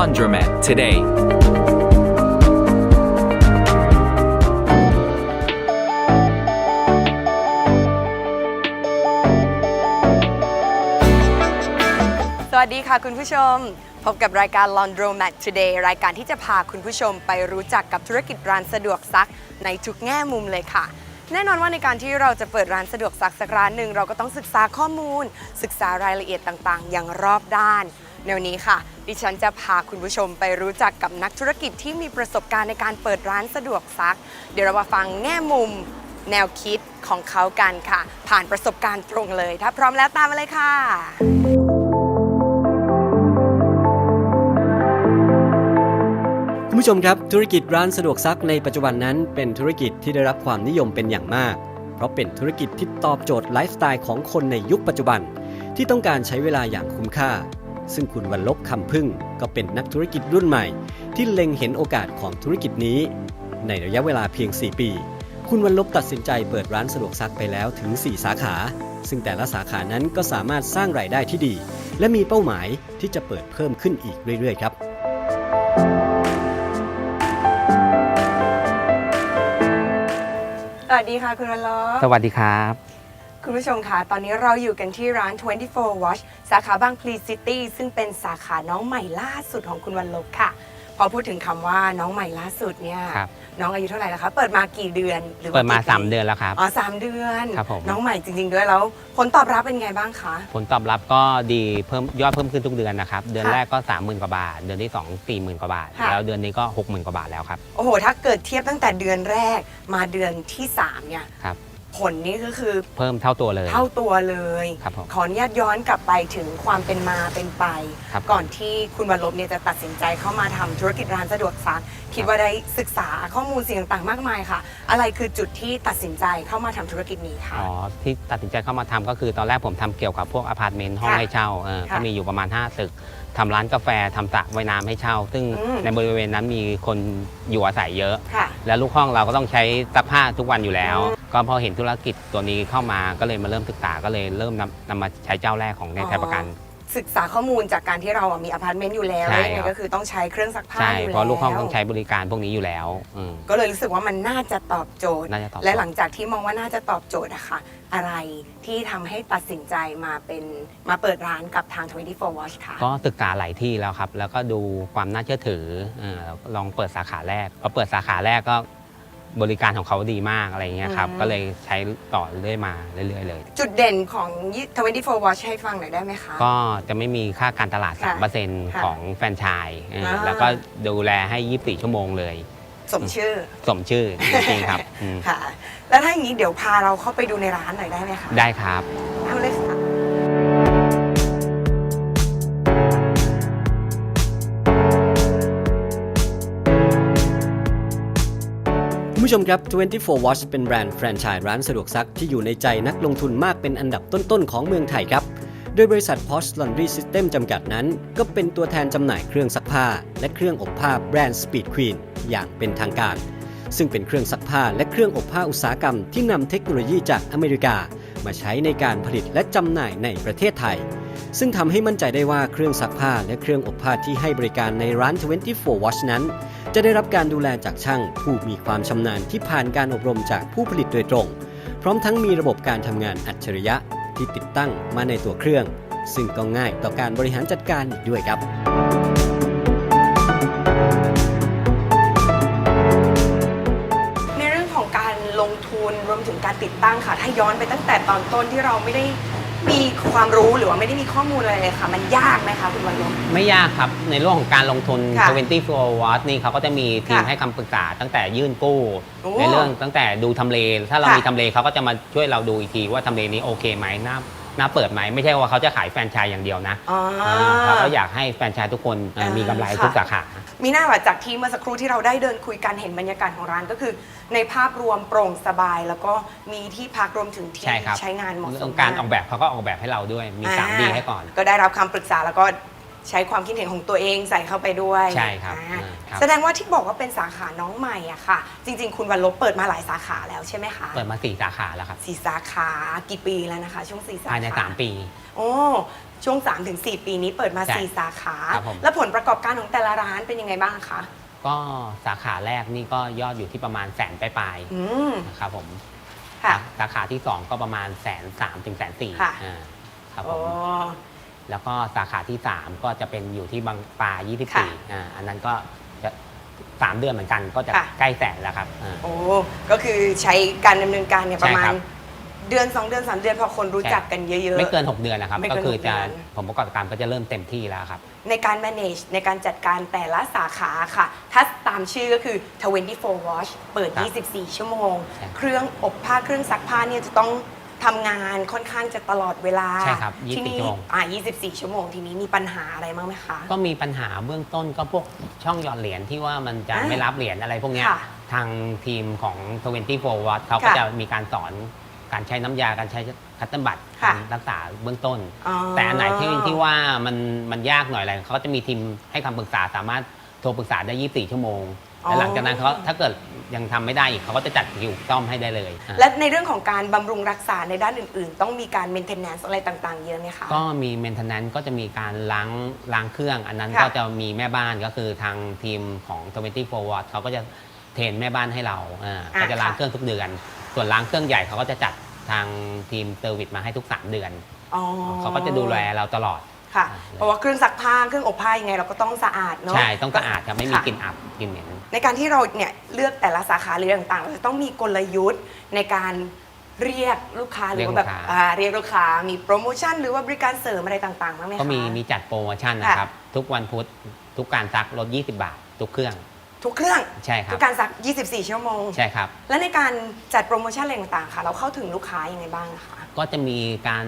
Laundromat today. สวัสดีค่ะคุณผู้ชม พบกับรายการ Laundromat Today รายการที่จะพาคุณผู้ชมไปรู้จักกับธุรกิจร้านสะดวกซักในทุกแง่มุมเลยค่ะ แน่นอนว่าในการที่เราจะเปิดร้านสะดวกซักสักร้านหนึ่งเราก็ต้องศึกษาข้อมูล ศึกษารายละเอียดต่างๆ อย่างรอบด้าน ในวันนี้ค่ะ ดิฉันจะพาคุณผู้ชมไปรู้จักกับนักธุรกิจที่มีประสบการณ์ในการเปิดร้านสะดวกซัก เดี๋ยวเรามาฟังแง่มุมแนวคิดของเขากันค่ะ ผ่านประสบการณ์ตรงเลย ถ้าพร้อมแล้วตามมาเลยค่ะ คุณผู้ชมครับ ธุรกิจร้านสะดวกซักในปัจจุบันนั้น เป็นธุรกิจที่ได้รับความนิยมเป็นอย่างมาก เพราะเป็นธุรกิจที่ตอบโจทย์ไลฟ์สไตล์ของคนในยุคปัจจุบัน ที่ต้องการใช้เวลาอย่างคุ้มค่า ซึ่งคุณวันลบคำพึ่งก็เป็นนักธุรกิจรุ่นใหม่ ที่เล็งเห็นโอกาสของธุรกิจนี้ ในระยะเวลาเพียง 4 ปี คุณวันลบตัดสินใจเปิดร้านสะดวกซักไปแล้วถึง 4 สาขา ซึ่งแต่ละสาขานั้นก็สามารถสร้างรายได้ที่ดี และมีเป้าหมายที่จะเปิดเพิ่มขึ้นอีกเรื่อยๆครับสวัสดีค่ะคุณวันลบสวัสดีครับ คุณผู้ชมคะตอนนี้เราอยู่กันที่ร้าน 24 Watch สาขาบางพลีซิตี้ซึ่งเป็นสาขาน้องใหม่ล่าสุดของคุณวันลบค่ะ พอพูดถึงคำว่าน้องใหม่ล่าสุดเนี่ย ครับ น้องอายุเท่าไหร่แล้วคะ เปิดมากี่เดือนหรือว่เปิดมา กี่3 เดือนแล้วครับ อ๋อสามเดือนครับผม น้องใหม่จริง ๆ ด้วยแล้วผลตอบรับเป็นไงบ้างคะ ผลตอบรับก็ดีเพิ่มยอดเพิ่มขึ้นทุกเดือนนะครับ เดือนค่ะแรกก็ 30,000กว่าบาท เดือนที่ 2 40,000กว่าบาท ค่ะ แล้วเดือนนี้ก็ 60,000กว่าบาทแล้วครับ โอ้โห ถ้าเกิดเทียบตั้งแต่เดือนแรกมาเดือนที่3เนี่ยครับ ผลนี้ก็คือเพิ่มเท่าตัวเลย เท่าตัวเลยครับผมขออนุญาตย้อนกลับไปถึงความเป็นมาเป็นไป ครับ ก่อนที่คุณวันลบเนี่ยจะตัดสินใจเข้ามาทำธุรกิจร้านสะดวกซักคิดว่าได้ศึกษาข้อมูลสิ่งต่างๆ มากมายค่ะ อะไรคือจุดที่ตัดสินใจเข้ามาทำธุรกิจนี้ค่ะ อ๋อที่ตัดสินใจเข้ามาทำก็คือตอนแรกผมทำเกี่ยวกับพวกอพาร์ตเมนต์ห้องค่ะให้เช่าเออค่ะก็มีอยู่ประมาณ 5 ตึกทำร้านกาแฟทำสระว่ายน้ำให้เช่า ซึ่งอืม ในบริเวณนั้นมีคนอยู่อาศัยเยอะ ค่ะ แล้วลูกห้องเราก็ต้องใช้ซักผ้าทุกวันอยู่แล้ว อืม ก็พอเห็นธุรกิจตัวนี้เข้ามาก็เลยมาเริ่มศึกษาก็เลยเริ่มนำนำมาใช้เจ้าแรกของในไทยประกัน ศึกษาข้อมูลจากการที่เราอะมีอพาร์ตเมนต์อยู่แล้วใช่แล้วยังไงครับ ก็คือต้องใช้เครื่องซักผ้าใช่อยู่แล้วเพราะลูกห้องต้องใช้บริการพวกนี้อยู่แล้วอืมก็เลยรู้สึกว่ามันน่าจะตอบโจทย์ น่าจะตอบโจทย์และหลังจากที่มองว่าน่าจะตอบโจทย์อะค่ะ อะไรที่ทำให้ตัดสินใจมาเป็นมาเปิดร้านกับทาง 24 Watch ค่ะ ก็ศึกษาหลายที่แล้วครับ แล้วก็ดูความน่าเชื่อถือเออลองเปิดสาขาแรกพอเปิดสาขาแรกก็ บริการของเขาดีมากอะไรเงี้ยครับอืม ก็เลยใช้ต่อเรื่อยมาเรื่อยๆเลย จุดเด่นของ24 Watch ให้ฟังหน่อยได้ไหมคะ ก็จะไม่มีค่าการตลาด ค่ะ3%ค่ะของแฟรนไชส์เอออ่า แล้วก็ดูแลให้ 24 ชั่วโมงเลย สมชื่อสมชื่อจริงๆครับอืมค่ะ แล้วถ้าอย่างนี้เดี๋ยวพาเราเข้าไปดูในร้านหน่อยได้ไหมคะได้ครับ เอาเลยค่ะ ผู้ชมครับ 24 Watch เป็นแบรนด์แฟรนไชส์ร้านสะดวกซักที่อยู่ในใจนักลงทุนมากเป็นอันดับต้นๆ ของเมืองไทยครับ โดยบริษัท Posh Laundry System จำกัดนั้น ก็เป็นตัวแทนจำหน่ายเครื่องซักผ้า และเครื่องอบผ้าแบรนด์ Speed Queen อย่างเป็นทางการ ซึ่งเป็นเครื่องซักผ้าและเครื่องอบผ้าอุตสาหกรรมที่นำเทคโนโลยีจากอเมริกา มาใช้ในการผลิตและจำหน่ายในประเทศไทย ซึ่งทำให้มั่นใจได้ว่าเครื่องซักผ้าและเครื่องอบผ้าที่ให้บริการในร้าน 24 Watch นั้น จะได้รับการดูแลจากช่างผู้มีความชำนาญที่ผ่านการอบรมจากผู้ผลิตโดยตรง พร้อมทั้งมีระบบการทำงานอัจฉริยะที่ติดตั้งมาในตัวเครื่อง ซึ่งก็ง่ายต่อการบริหารจัดการอีกด้วยครับ ในเรื่องของการลงทุนรวมถึงการติดตั้งค่ะ ถ้าย้อนไปตั้งแต่ตอนต้นที่เราไม่ได้ มีความรู้หรือว่าไม่ได้มีข้อมูลอะไรเลยค่ะ มันยากไหมคะคุณวันลบ ไม่ยากครับในเรื่องของการลงทุน ค่ะ24 Watt นี่เขาก็จะมีทีมค่ะให้คำปรึกษาตั้งแต่ยื่นกู้ โอ้ในเรื่องตั้งแต่ดูทำเล ถ้าเราค่ะ มีทำเลเขาก็จะมาช่วยเราดูอีกทีว่าทำเลนี้โอเคไหมน่า น่าเปิดไหมไม่ใช่ว่าเขาจะขายแฟรนไชส์อย่างเดียวนะอ๋ออ่าเขาก็อยากให้แฟรนไชส์ทุกคนเอ่ออ่ามีมีกำไรค่ะทุกสาขา มีหน้าว่าจากที่เมื่อสักครู่ที่เราได้เดินคุยกันเห็นบรรยากาศของร้านก็คือ ในภาพรวมโปร่งสบาย แล้วก็มีที่พักรวมถึงที่ใช่ครับใช้งานเหมาะสเรื่อมงการมออกแบบเขาก็ออกแบบให้เราด้วยมี 3D ให้ก่อน ก็ได้รับคำปรึกษาแล้วก็ ใช้ความคิดเห็นของตัวเองใส่เข้าไปด้วยใช่ครับอ่าอ่าครับ แสดงว่าที่บอกว่าเป็นสาขาน้องใหม่อะค่ะ จริง ๆ คุณวันลบเปิดมาหลายสาขาแล้วใช่ไหมคะเปิดมาสี่สาขาแล้วครับสี่สาขากี่ปีแล้วนะคะ ช่วงสี่สาขาภายใน3ปี โอ้ช่วง 3-4 ปีนี้เปิดมา ใช่4 สาขา ครับผม แล้วผลประกอบการของแต่ละร้านเป็นยังไงบ้างคะ ก็สาขาแรกนี่ก็ยอดอยู่ที่ประมาณแสนปลายอืม ๆนะครับผมค่ะ สาขาที่2ก็ประมาณแสนสามถึงแสนสี่ค่ะครับผโอ้ม แล้วก็สาขาที่ 3 ก็จะเป็นอยู่ที่บางปลาค่ะ24อ่าอันนั้นก็จะสามเดือนเหมือนกันก็จะค่ะ ใกล้แสนแล้วครับอ่า โอ้ก็คือใช้การดำเนินการเนี่ยประมาใช่ณ ครับ เดือน 2 เดือน 3 เดือนพอคนรู้จักกันเยอะ ไม่เกิน 6 เดือนนะครับ ไม่เกิก็นคือหกเดืจะอน ผมประกอบการก็จะเริ่มเต็มที่แล้วครับ ในการ manage ในการจัดการแต่ละสาขาค่ะ ถ้าตามชื่อก็คือ 24 wash เปิด ครับ24 ชั่วโมง ใช่ เครื่องอบผ้าเครื่องซักผ้าเนี่ยจะต้อง ทำงานค่อนข้างจะตลอดเวลาใช่ครับ24ที่นี่ชั่วโมง อ่า24 ชั่วโมงทีนี้มีปัญหาอะไรบ้างไหมคะ ก็มีปัญหาเบื้องต้นก็พวกช่องหยอดเหรียญที่ว่ามันจะอ่าไม่รับเหรียญอะไรพวกเนี้ยค่ะทางทีมของ 24 watt เขาก็ค่ะจะมีการสอนการใช้น้ำยาการใช้คัตเตอร์บัตค่ะ การรักษาเบื้องต้นอ๋อแต่อันไหนที่ที่ว่ามันมันยากหน่อยอะไรเขาก็จะมีทีมให้คำปรึกษาสามารถโทรปรึกษาได้ 24 ชั่วโมง อ๋อ และหลังจากนั้นเขาถ้าเกิดยังทำไม่ได้อีกเขาก็จะจัดคิวซ่อมให้ได้เลยอะและในเรื่องของการบำรุงรักษาในด้านอื่น ๆ ต้องมีการ maintenance อะไรต่างๆ เยอะไหมคะ ก็มี maintenance ก็จะมีการล้างล้างเครื่อง อันนั้นค่ะ ก็จะมีแม่บ้านก็คือทางทีมของ24 watt เขาก็จะเทรนแม่บ้านให้เราอ่าอ่าก็จะล้างค่ะเครื่องทุกเดือน ส่วนล้างเครื่องใหญ่เขาก็จะจัดทางทีมเซอร์วิสมาให้ทุก3เดือน อ๋อเขาก็จะดูแลเราตลอด ค่ะอ่าเพราะว่าเครื่องซักผ้าเครื่องอบผ้ายังไงเราก็ต้องสะอาดเนาะ ใช่ต้องสะอาดครับไม่มีค่ะ กลิ่นอับกลิ่นเหม็น ในการที่เราเนี่ยเลือกแต่ละสาขาหรือต่างๆเราจะต้องมีกลยุทธ์ในการเรียกลูกค้าหรือว่าแบบเรียกลูกค้า อ่าเรียกลูกค้ามีโปรโมชั่นหรือว่าบริการเสริมอะไรต่างๆบ้างไหมคะ ก็มีมีจัดโปรโมชั่นนะครับ ทุกวันพุธทุกการซักลด 20 บาท ทุกเครื่องทุกเครื่องใช่ครัทุบกการซัก 24 ชั่วโมง ใช่ครับ และในการจัดโปรโมชั่นอะไรต่างๆค่ะ เราเข้าถึงลูกค้ายังไงบ้างคะ ก็จะมีการ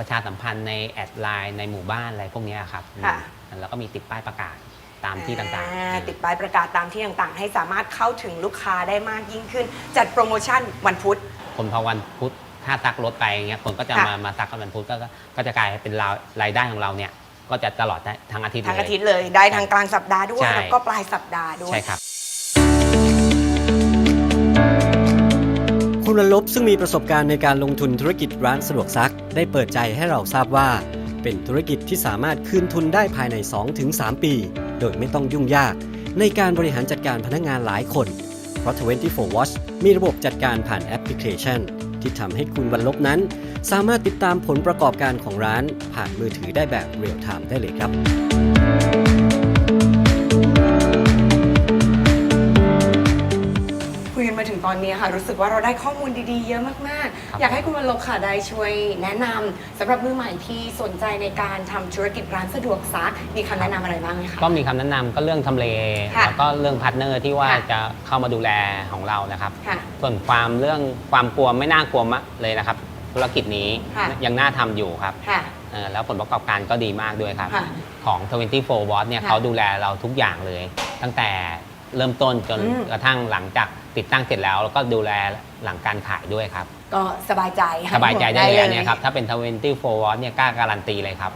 ประชาสัมพันธ์ในแอดไลน์ในหมู่บ้านอะไรพวกเนี้ยครับค่ะ อืมแล้วก็มีติดป้ายประกาศตามที่ต่างอ่ๆ ติดป้ายประกาศตามที่ต่างๆ ให้สามารถเข้าถึงลูกค้าได้มากยิ่งขึ้น จัดโปรโมชั่นวันพุธ คนพอวันพุธถ้าซักรถไปอย่างเงี้ยคนก็จะค่ะ มามาซักกันวันพุธก็ก็ก็จะกลายเป็นรายรายได้ของเราเนี่ยก็จะตลอดทั้งอาทิตย์ทั้งเลอายทิตย์เลย ได้ทั้งกลางสัปดาห์ด้วย ใช่ แล้วก็ปลายสัปดาห์ด้วย ใช่ครับ คุณวันลบซึ่งมีประสบการณ์ในการลงทุนธุรกิจร้านสะดวกซัก ได้เปิดใจให้เราทราบว่า เป็นธุรกิจที่สามารถคืนทุนได้ภายใน 2-3 ปี โดยไม่ต้องยุ่งยาก ในการบริหารจัดการพนักงานหลายคน เพราะ 24 Watch มีระบบจัดการผ่านแอปพลิเคชัน ที่ทำให้คุณวันลบนั้น สามารถติดตามผลประกอบการของร้านผ่านมือถือได้แบบเรียลไทม์ได้เลยครับ อนนี้ค่ะ รู้สึกว่าเราได้ข้อมูลดีๆ เยอะมากครับ ๆ อยากให้คุณวันลบค่ะได้ช่วยแนะนำสำหรับมือใหม่ที่สนใจในการทำธุรกิจร้านสะดวกซักมีคำแนะนำอะไรบ้างไหมคะ ก็มีคำแนะนำก็เรื่องทำเล ค่ะแล้วก็เรื่องพาร์ทเนอร์ที่ว่าค่ะ จะเข้ามาดูแลของเรานะครับ ค่ะ ส่วนความเรื่องความกลัวไม่น่ากลัวมะเลยนะครับ ธุรกิจนี้ค่ะ ยังน่าทำอยู่ครับค่ะ เออแล้วผลประกอบการก็ดีมากด้วยครับ ค่ะของ 24 Watt เนี่ยค่ะเขาดูแลเราทุกอย่างเลย ตั้งแต่เริ่มต้นจนอืมกระทั่งหลังจาก ติดตั้งเสร็จแล้วแล้วก็ดูแลหลังการขายด้วยครับ ก็สบายใจสบายใจได้เลยอันเนี่ยครับถ้าเป็น 24 Watt เนี่ยกล้าการันตีเลยครับ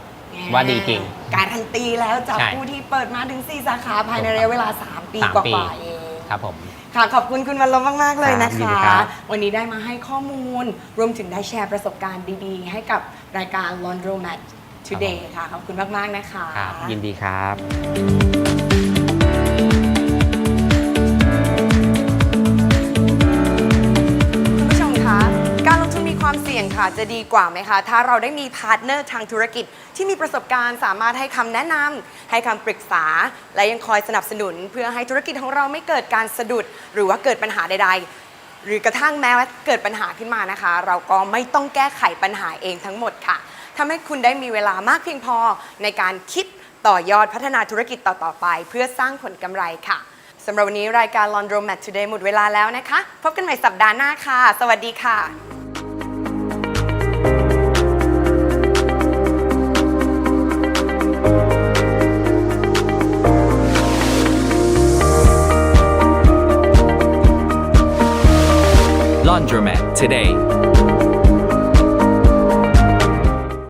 ว่าดีจริงการันตีแล้วจากใช่ผู้ที่เปิดมาถึง 4 สาขาภายในระยะเวลา 3 ปีสามกปี ว่าๆเองครับผม ค่ะขอบคุณคุณวันลบมาก ๆ เลยนะครับยินดีคะ ครับ วันนี้ได้มาให้ข้อมูล รวมถึงได้แชร์ประสบการณ์ดีๆ ให้กับรายการ Laundromat Today ค่ะ ขอบคุณมาก ๆ นะคะ ครับยินดีครับ ค่ะจะดีกว่าไหมคะ ถ้าเราได้มีพาร์ทเนอร์ทางธุรกิจ ที่มีประสบการณ์สามารถให้คำแนะนำให้คำปรึกษา และยังคอยสนับสนุน เพื่อให้ธุรกิจของเราไม่เกิดการสะดุด หรือว่าเกิดปัญหาใด ๆ หรือกระทั่งแม้ว่าเกิดปัญหาขึ้นมานะคะ เราก็ไม่ต้องแก้ไขปัญหาเองทั้งหมดค่ะทำให้คุณได้มีเวลามากเพียงพอในการคิดต่อยอดพัฒนาธุรกิจต่อๆไป เพื่อสร้างผลกำไรค่ะสำหรับวันนี้รายการ Laundromat Today หมดเวลาแล้วนะคะ พบกันใหม่สัปดาห์หน้าค่ะ สวัสดีค่ะ Laundromat today.